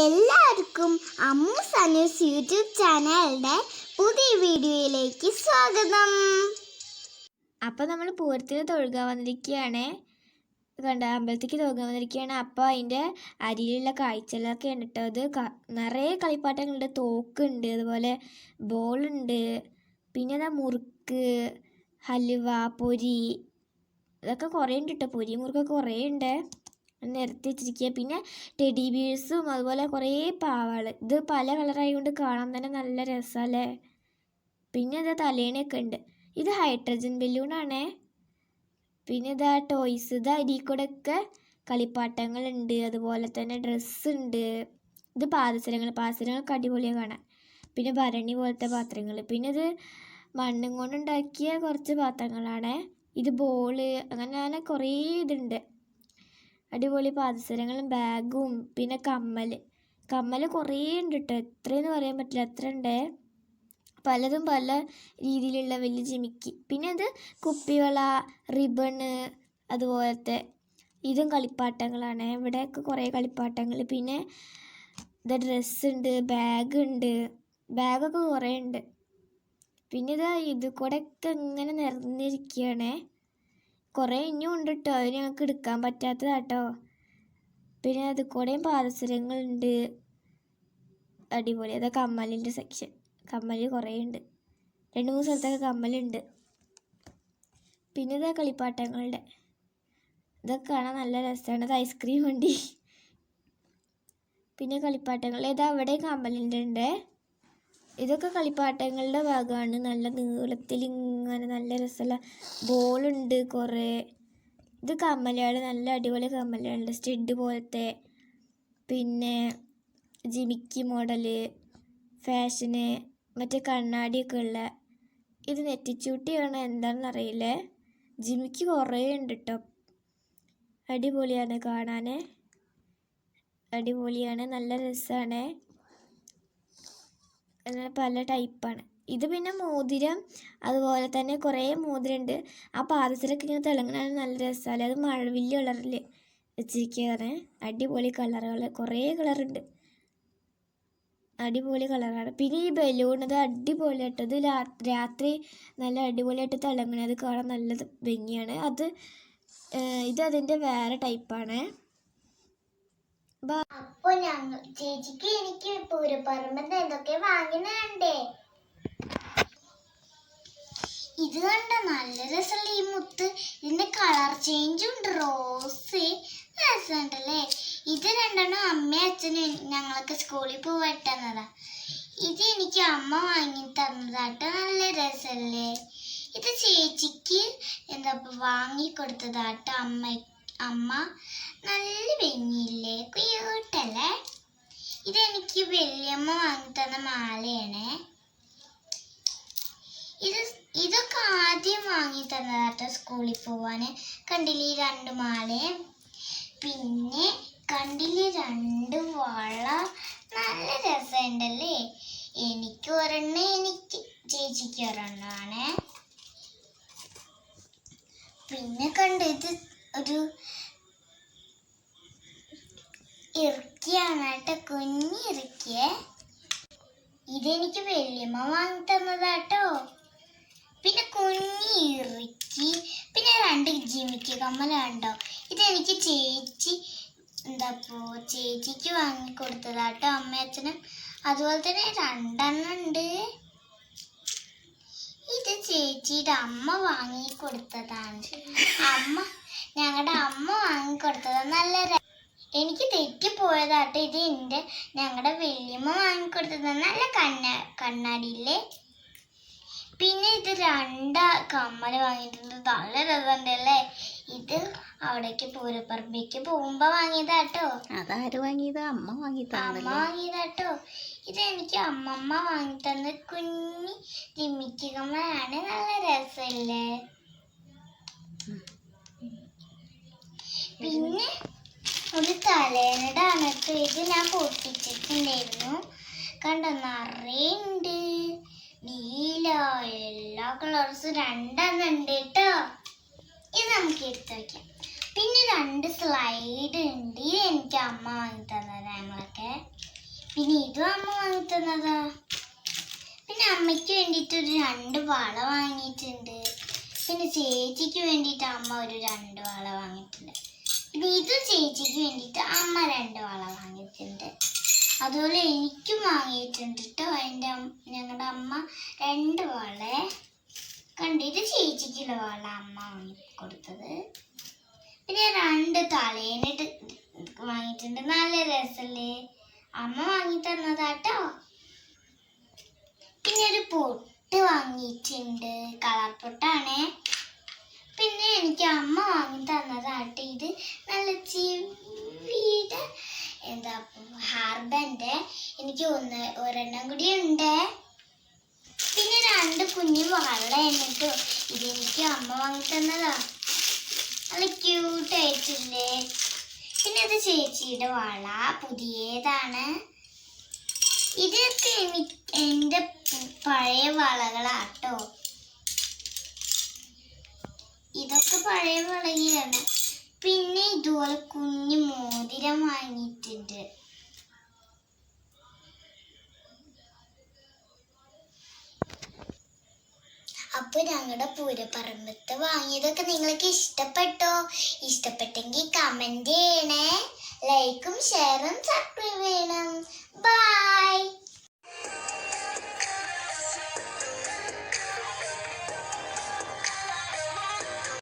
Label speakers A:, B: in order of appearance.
A: എല്ലാവർക്കും അമ്മു സനൂസ് യൂട്യൂബ് ചാനലിന്റെ പുതിയ വീഡിയോയിലേക്ക് സ്വാഗതം.
B: അപ്പോൾ നമ്മൾ പൂരത്തിന് തൊഴുകാൻ വന്നിരിക്കുകയാണ്. കണ്ട അമ്പലത്തേക്ക് തൊഴുകാൻ വന്നിരിക്കുകയാണ്. അപ്പോൾ അതിന്റെ അരിയിലുള്ള കാഴ്ചകളൊക്കെയാണ് കേട്ടോ. അത് നിറയെ കളിപ്പാട്ടങ്ങളുണ്ട്. തോക്കുണ്ട് അതുപോലെ ബോളുണ്ട്. പിന്നെ എന്താ മുറുക്ക് ഹലുവ പൊരി. ഇതൊക്കെ കുറേ ഉണ്ട് കേട്ടോ. പൊരി മുറുക്കൊക്കെ കുറേ ഉണ്ട്. നിരത്തി വെച്ചിരിക്കുക പിന്നെ ടെഡി ബിയേഴ്സും അതുപോലെ കുറേ പാവകൾ ഇത് പല കളറായതുകൊണ്ട് കാണാൻ തന്നെ നല്ല രസമല്ലേ പിന്നെ ഇതാ തലേണയൊക്കെ ഉണ്ട്. ഇത് ഹൈഡ്രജൻ ബലൂണാണേ പിന്നെ ഇതാ ടോയ്സ് ഇത് അരി കൂടെ ഒക്കെ കളിപ്പാട്ടങ്ങളുണ്ട് അതുപോലെ തന്നെ ഡ്രസ്സ് ഉണ്ട്. ഇത് പാദസരങ്ങൾ. പാദസരങ്ങളൊക്കെ അടിപൊളിയാണ് കാണാൻ. പിന്നെ ഭരണി പോലത്തെ പാത്രങ്ങൾ. പിന്നെ ഇത് മണ്ണും കൊണ്ടുണ്ടാക്കിയ കുറച്ച് പാത്രങ്ങളാണ്. ഇത് ബോൾ അങ്ങനെ അങ്ങനെ കുറേ ഇതുണ്ട്. അടിപൊളി പാദസരങ്ങളും ബാഗും പിന്നെ കമ്മൽ കമ്മൽ കുറേ ഉണ്ട് കേട്ടോ എത്രയെന്ന് പറയാൻ പറ്റില്ല. എത്ര ഉണ്ട്? പലതും പല രീതിയിലുള്ള വലിയ ജിമിക്കി. പിന്നെ അത് കുപ്പിവള റിബണ് അതുപോലത്തെ ഇതും കളിപ്പാട്ടങ്ങളാണ്. ഇവിടെയൊക്കെ കുറേ കളിപ്പാട്ടങ്ങൾ. പിന്നെ ഇത് ഡ്രസ്സ് ഉണ്ട് ബാഗ് ഉണ്ട് ബാഗൊക്കെ കുറേ ഉണ്ട്. പിന്നെ ഇത് ഇത് കൂടെ ഒക്കെ ഇങ്ങനെ നിറഞ്ഞിരിക്കുകയാണേ കുറേ ഇനിയും ഉണ്ട് കേട്ടോ അത് ഞങ്ങൾക്ക് എടുക്കാൻ പറ്റാത്തതാട്ടോ. പിന്നെ അത് കൂടെയും പാദസരങ്ങളുണ്ട്. അടിപൊളി. അതാ കമ്മലിന്റെ സെക്ഷൻ കമ്മൽ കുറേ ഉണ്ട് രണ്ട് മൂന്ന് സ്ഥലത്തൊക്കെ കമ്മലുണ്ട്. പിന്നെ ഇതാ കളിപ്പാട്ടങ്ങളുടെ. ഇതൊക്കെ കാണാൻ നല്ല രസമാണ് ഇത് ഐസ്ക്രീം വണ്ടി പിന്നെ കളിപ്പാട്ടങ്ങൾ. ഇതാ അവിടെ കമ്മലിന്റെ ഉണ്ട്? ഇതൊക്കെ കളിപ്പാട്ടങ്ങളുടെ ഭാഗമാണ്. നല്ല നീളത്തിൽ ഇങ്ങനെ നല്ല രസമുള്ള ബോളുണ്ട് കുറേ. ഇത് കമ്മലുകൾ നല്ല അടിപൊളി കമ്മലുകളുണ്ട് സ്റ്റെഡ് പോലത്തെ. പിന്നെ ജിമിക്കി മോഡൽ ഫാഷന് മറ്റേ കണ്ണാടിയൊക്കെ ഉള്ള. ഇത് നെറ്റിച്ചൂട്ടിയാണ് എന്താണെന്ന് അറിയില്ലേ. ജിമിക്ക് കുറേ ഉണ്ട് കേട്ടോ അടിപൊളിയാണ് കാണാൻ അടിപൊളിയാണ് നല്ല രസമാണ്. അങ്ങനെ പല ടൈപ്പാണ് ഇത് പിന്നെ മോതിരം അതുപോലെ തന്നെ കുറേ മോതിരമുണ്ട് ആ പാദത്തിലൊക്കെ ഇങ്ങനെ തിളങ്ങണ നല്ല രസമല്ലേ അത് മഴവില്ല് കളറിൽ വെച്ചിരിക്കുകയാണ് അടിപൊളി കളറുകൾ കുറേ കളറുണ്ട്. അടിപൊളി കളറാണ്. പിന്നെ ഈ ബലൂൺ അത് അടിപൊളിയായിട്ട് ഇത് രാത്രി നല്ല അടിപൊളിയായിട്ട് തിളങ്ങണത് കാണാൻ നല്ല ഭംഗിയാണ്. അത് ഇത് അതിന്റെ വേറെ ടൈപ്പാണ്
A: അപ്പോൾ ഞങ്ങൾ ചേച്ചിക്ക് എനിക്ക് പൂരപ്പറമ്പ് എന്തൊക്കെ വാങ്ങിനണ്ടേ ഇത് കണ്ട നല്ല രസമുള്ള ഈ മുത്ത്? ഇതിന്റെ കളർ ചേഞ്ച് ഉണ്ട് റോസ് രസമുണ്ടല്ലേ? ഇത് രണ്ടെണ്ണം അമ്മയും അച്ഛനും ഞങ്ങൾക്ക് സ്കൂളിൽ പോവാൻ തന്നതാ ഇത് എനിക്ക് അമ്മ വാങ്ങി തന്നതാട്ടോ നല്ല രസമല്ലേ ഇത് ചേച്ചിക്ക് എന്താ വാങ്ങി കൊടുത്തതാട്ടോ അമ്മ അമ്മ നല്ല ഭംഗിയില്ലേ ക്യൂട്ടല്ലേ? ഇതെനിക്ക് വല്യമ്മ വാങ്ങി തന്ന മാലയാണ്. ഇത് ഇതൊക്കെ ആദ്യം വാങ്ങി തന്നതാട്ടോ സ്കൂളിൽ പോവാൻ കണ്ടില്ലേ രണ്ട് മാലയും പിന്നെ കണ്ടില്ലേ രണ്ട് വള? നല്ല രസമുണ്ടല്ലേ? എനിക്ക് ഒരെണ്ണം എനിക്ക് ചേച്ചിക്ക് ഒരെണ്ണമാണ്. പിന്നെ കണ്ടു ഇത് ഒരു ഇറുക്കിയാണ് കുഞ്ഞി ഇറുക്കിയേ. ഇതെനിക്ക് വല്യമ്മ വാങ്ങി തന്നതാട്ടോ പിന്നെ കുഞ്ഞി ഇറുക്കി പിന്നെ രണ്ട് ജിമിക്ക് കമ്മലുണ്ടോ. ഇതെനിക്ക് ചേച്ചി എന്താപ്പോ ചേച്ചിക്ക് വാങ്ങി കൊടുത്തതാട്ടോ അമ്മയച്ഛനും. അതുപോലെ തന്നെ രണ്ടെണ്ണം ഉണ്ട്. ഇത് ചേച്ചിയുടെ അമ്മ വാങ്ങി കൊടുത്തതാണ് അമ്മ ഞങ്ങളുടെ അമ്മ വാങ്ങിക്കൊടുത്തത് നല്ല എനിക്ക് തെറ്റിപ്പോയതാട്ടോ ഇത് എന്റെ ഞങ്ങളുടെ വലിയമ്മ വാങ്ങിക്കൊടുത്തത് നല്ല കണ്ണ കണ്ണാടിയില്ലേ? പിന്നെ ഇത് രണ്ട് കമ്മൽ വാങ്ങിയിട്ടുണ്ട്. നല്ല രസമുണ്ടല്ലേ ഇത് അവിടേക്ക് പൂരപ്പറമ്പിക്ക് പോകുമ്പോ വാങ്ങിയതാട്ടോ.
C: അതാര് വാങ്ങിയത്? അമ്മ വാങ്ങി
A: അമ്മ വാങ്ങിയതാട്ടോ. ഇത് എനിക്ക് അമ്മമ്മ വാങ്ങി തന്ന കുഞ്ഞി ജിമിക്ക് കമ്മലാണ്. നല്ല രസമല്ലേ പിന്നെ ഒരു തലേനടാണ് കേട്ടോ ഇത് ഞാൻ പൊട്ടിച്ചിട്ടുണ്ടായിരുന്നു. കണ്ടോ നിറയുണ്ട് നീല എല്ലാ കളേഴ്സും രണ്ടെണ്ണം ഉണ്ട് കേട്ടോ ഇത് നമുക്ക് എടുത്തു വയ്ക്കാം പിന്നെ രണ്ട് സ്ലൈഡ് ഉണ്ട് ഇത് എനിക്ക് അമ്മ വാങ്ങി തന്നത് ഞങ്ങളൊക്കെ. പിന്നെ ഇതും അമ്മ വാങ്ങി തന്നതാ. പിന്നെ അമ്മയ്ക്ക് വേണ്ടിയിട്ട് ഒരു രണ്ട് വള വാങ്ങിയിട്ടുണ്ട്. പിന്നെ ചേച്ചിക്ക് വേണ്ടിയിട്ട് അമ്മ ഒരു രണ്ട് വള വാങ്ങിയിട്ടുണ്ട്. ഇതും ചേച്ചിക്ക് വേണ്ടിയിട്ട് അമ്മ രണ്ട് വള വാങ്ങിയിട്ടുണ്ട്. അതുപോലെ എനിക്കും വാങ്ങിയിട്ടുണ്ട് കേട്ടോ എന്റെ ഞങ്ങളുടെ അമ്മ രണ്ട് വള. കണ്ടിട്ട് ചേച്ചിക്കുള്ള വള അമ്മ വാങ്ങി കൊടുത്തത് പിന്നെ രണ്ട് തലേനിട്ട് വാങ്ങിയിട്ടുണ്ട്. നല്ല രസമല്ലേ അമ്മ വാങ്ങി തന്നതാട്ടോ പിന്നെ ഒരു പൊട്ട് വാങ്ങിയിട്ടുണ്ട്. കളർ പൊട്ടാണേ. എനിക്ക് അമ്മ വാങ്ങി തന്നതാണ് ഇത് നല്ല ചിവിയുടെ എന്താ ഹാർബന്റെ. എനിക്ക് ഒന്ന് ഒരെണ്ണം കൂടി ഉണ്ട്. പിന്നെ രണ്ട് കുഞ്ഞു വള എന്നിട്ടോ ഇതെനിക്ക് അമ്മ വാങ്ങി തന്നതാ. നല്ല ക്യൂട്ട് ആയിട്ടില്ലേ? പിന്നെ ഇത് ചേച്ചിയുടെ വള പുതിയതാണ്. ഇതൊക്കെ എനിക്ക് എന്റെ പഴയ വളകളാട്ടോ. ഇതൊക്കെ പഴയ വളകളാണ് പിന്നെ ഇതുപോലെ കുഞ്ഞു മോതിരം വാങ്ങിയിട്ടുണ്ട്. അപ്പൊ ഞങ്ങളുടെ പൂരപ്പറമ്പത്ത് വാങ്ങിയതൊക്കെ നിങ്ങൾക്ക് ഇഷ്ടപ്പെട്ടോ? ഇഷ്ടപ്പെട്ടെങ്കിൽ കമന്റ് ചെയ്യണേ. ലൈക്കും ഷെയറും സബ്സ്ക്രൈബ് ചെയ്യണം.